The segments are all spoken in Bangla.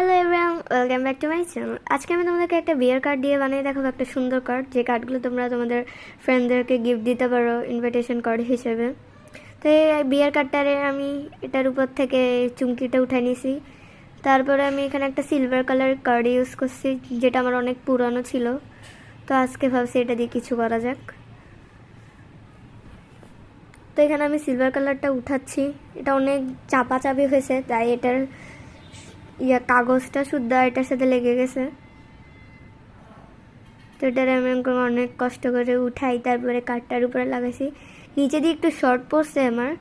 Hello everyone welcome back to my channel আজকে আমি তোমাদেরকে একটা বিয়ার কার্ড দিয়ে বানিয়ে দেখাবো, একটা সুন্দর কার্ড যে কার্ডগুলো তোমরা তোমাদের ফ্রেন্ডদেরকে গিফট দিতে পারো ইনভিটেশন কার্ড হিসেবে। তো এই বিয়ার কার্ডটারে আমি এটার উপর থেকে চুমকিটা উঠাই নিয়েছি তারপরে আমি এখানে একটা সিলভার কালার কার্ড ইউজ করছি, যেটা আমার অনেক পুরানো ছিল। তো আজকে ভাবছি এটা দিয়ে কিছু করা যাক। তো এখানে আমি সিলভার কালারটা উঠাচ্ছি। এটা অনেক চাপা চাপি হয়েছে, তাই এটার ইয়া, কাগজটা শুদ্ধ এটার সাথে লেগে গেছে। তো এটার আমি অনেক কষ্ট করে উঠাই, তারপরে কাঠটার উপরে লাগাইছি। নিচে দিয়ে একটু শর্ট পড়ছে আমার।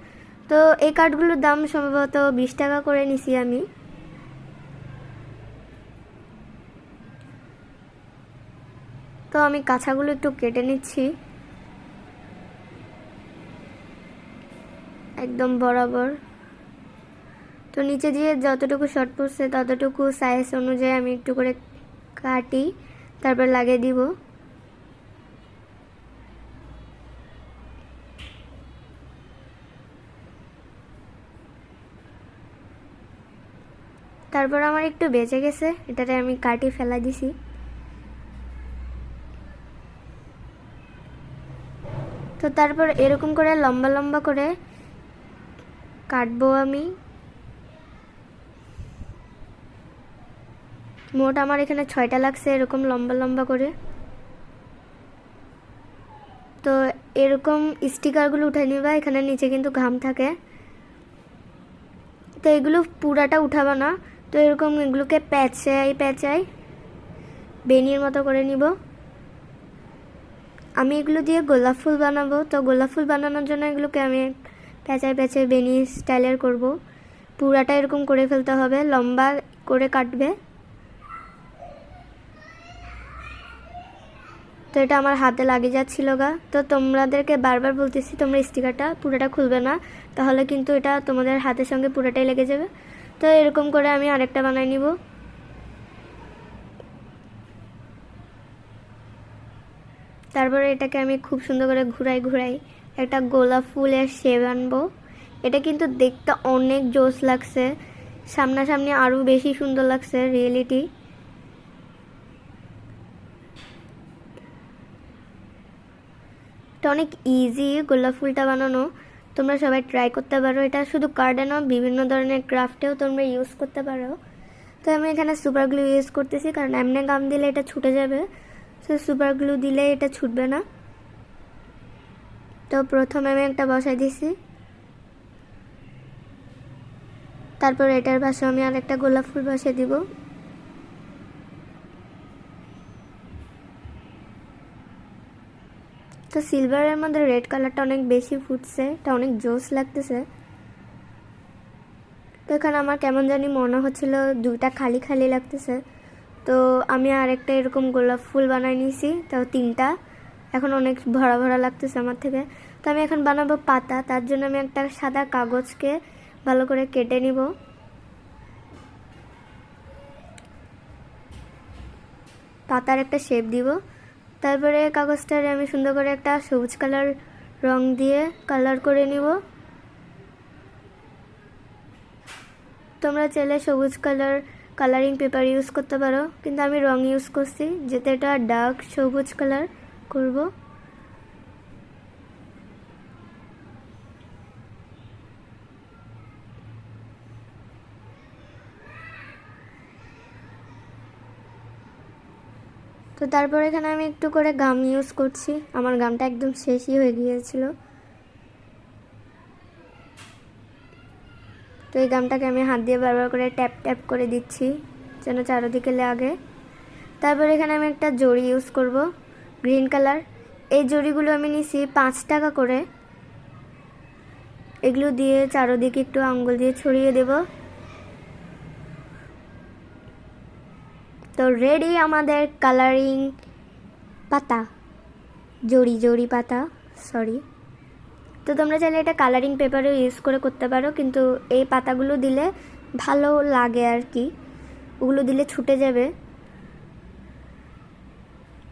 তো এই কাঠগুলোর দাম সম্ভবত বিশ টাকা করে নিছি আমি। তো আমি কাঁচাগুলো একটু কেটে নিচ্ছি। একদম বরাবর। তো নিচে দিয়ে যতটুকু শর্ট পড়ছে ততটুকু সাইজ অনুযায়ী আমি একটু করে কাটি, তারপর লাগিয়ে দিব। তারপর আমার একটু বেঁচে গেছে, এটাতে আমি কাটি ফেলা দিছি। তো তারপর এরকম করে লম্বা লম্বা করে কাটবো আমি। মোট আমার এখানে ছয়টা লাগছে, এরকম লম্বা লম্বা করে। তো এরকম স্টিকারগুলো উঠে নিবা, এখানে নিচে কিন্তু ঘাম থাকে। তো এগুলো পুরাটা উঠাবা না, তো এরকম এগুলোকে প্যাচাই প্যাচাই বেনির মতো করে নিব। আমি এগুলো দিয়ে গোলাপ ফুল বানাবো, তো গোলাপ ফুল বানানোর জন্য এগুলোকে আমি প্যাচাই প্যাচাই বেনি স্টাইলের করব। পুরাটা এরকম করে ফেলতে হবে, লম্বা করে কাটবে। তো এটা আমার হাতে লাগে যাচ্ছিল গা। তো তোমাদেরকে বারবার বলতেছি, তোমরা স্টিকারটা পুরোটা খুলবে না, তাহলে কিন্তু এটা তোমাদের হাতের সঙ্গে পুরোটাই লেগে যাবে। তো এরকম করে আমি আরেকটা বানাই নিব। তারপরে এটাকে আমি খুব সুন্দর করে ঘুরাই ঘুরাই একটা গোলাপ ফুলের শেপ আনব। এটা কিন্তু দেখতে অনেক জোস লাগছে, সামনাসামনি আরও বেশি সুন্দর লাগছে রিয়েলিটি এটা অনেক ইজি গোলাপ ফুলটা বানানো। তোমরা সবাই ট্রাই করতে পারো। এটা শুধু কার্ডে না বিভিন্ন ধরনের ক্রাফটেও তোমরা ইউজ করতে পারো। তো আমি এখানে সুপার গ্লু ইউজ করতেছি, কারণ এমনি গাম দিলে এটা ছুটে যাবে। তো সুপার গ্লু দিলে এটা ছুটবে না। তো প্রথমে আমি একটা বসাই দিছি। তারপর এটার পাশে আমি আর একটা গোলাপ ফুল বসিয়ে দিব। তো সিলভারের মধ্যে রেড কালারটা অনেক বেশি ফুটছে, এটা অনেক জোস লাগতেছে। তো এখানে আমার কেমন জানি মনে হচ্ছিল দুইটা খালি খালি লাগতেছে। তো আমি আরেকটা এরকম গোলাপ ফুল বানাই নিয়েছি, তাও তিনটা। এখন অনেক ভরা ভরা লাগতেছে আমার থেকে। তো আমি এখন বানাবো পাতা, তার জন্য আমি একটা সাদা কাগজকে ভালো করে কেটে নিব। পাতার একটা শেপ দিব। তারপরে কাগজটারে আমি সুন্দর করে একটা সবুজ কালার রং দিয়ে কালার করে নিব। তোমরা চাইলে সবুজ কালার কালারিং পেপার ইউজ করতে পারো, কিন্তু আমি রং ইউজ করছি, যেতে এটা ডার্ক সবুজ কালার করব। তো তারপর এখানে আমি একটু করে গাম ইউজ করছি। আমার গামটা একদম শেষই হয়ে গিয়েছিল। তো এই গামটাকে আমি হাত দিয়ে বারবার করে ট্যাপ ট্যাপ করে দিচ্ছি, যেন চারোদিকে লাগে। তারপর এখানে আমি একটা জড়ি ইউজ করব গ্রিন কালার এই জড়িগুলো আমি নিছি পাঁচ টাকা করে। এগুলো দিয়ে চারোদিকে একটু আঙ্গুল দিয়ে ছড়িয়ে দেব। তো রেডি আমাদের কালারিং পাতা। জড়ি জড়ি পাতা সরি তো তোমরা চাইলে এটা কালারিং পেপারও ইউজ করে করতে পারো, কিন্তু এই পাতাগুলো দিলে ভালো লাগে আর কি। ওগুলো দিলে ছুটে যাবে।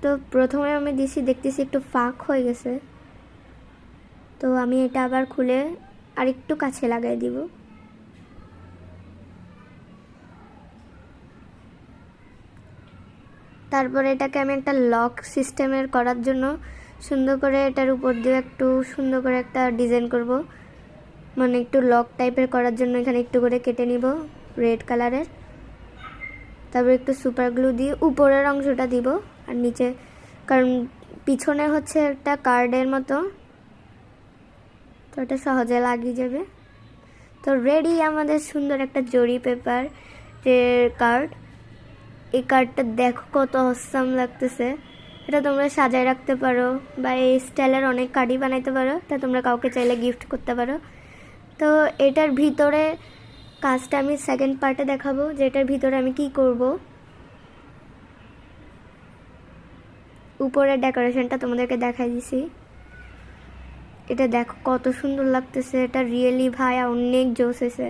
তো প্রথমে আমি দিছি, দেখতেছি একটু ফাঁক হয়ে গেছে। তো আমি এটা আবার খুলে আর একটু কাছে লাগাই দিব। তারপরে এটাকে আমি একটা লক সিস্টেমের করার জন্য সুন্দর করে এটার উপর দিয়ে একটু সুন্দর করে একটা ডিজাইন করব। মানে একটু লক টাইপের করার জন্য এখানে একটু করে কেটে নিব রেড কালারের। তারপর একটু সুপার গ্লু দিয়ে উপরের অংশটা দিব আর নিচে, কারণ পিছনে হচ্ছে একটা কার্ডের মতো। তো এটা সহজে লাগিয়ে যাবে। তো রেডি আমাদের সুন্দর একটা জরি পেপার কার্ড এই কার্ডটা দেখো কত অসাম লাগতেছে। এটা তোমরা সাজায় রাখতে পারো বা এই স্টাইলের অনেক কার্ডই বানাইতে পারো, তা তোমরা কাউকে চাইলে গিফট করতে পারো। তো এটার ভিতরে কাজটা আমি সেকেন্ড পার্টে দেখাবো যে এটার ভিতরে আমি কি করব। উপরের ডেকোরেশনটা তোমাদেরকে দেখাই দিছি। এটা দেখো কত সুন্দর লাগতেছে, এটা রিয়েলি ভাই অনেক জোস হয়েছে।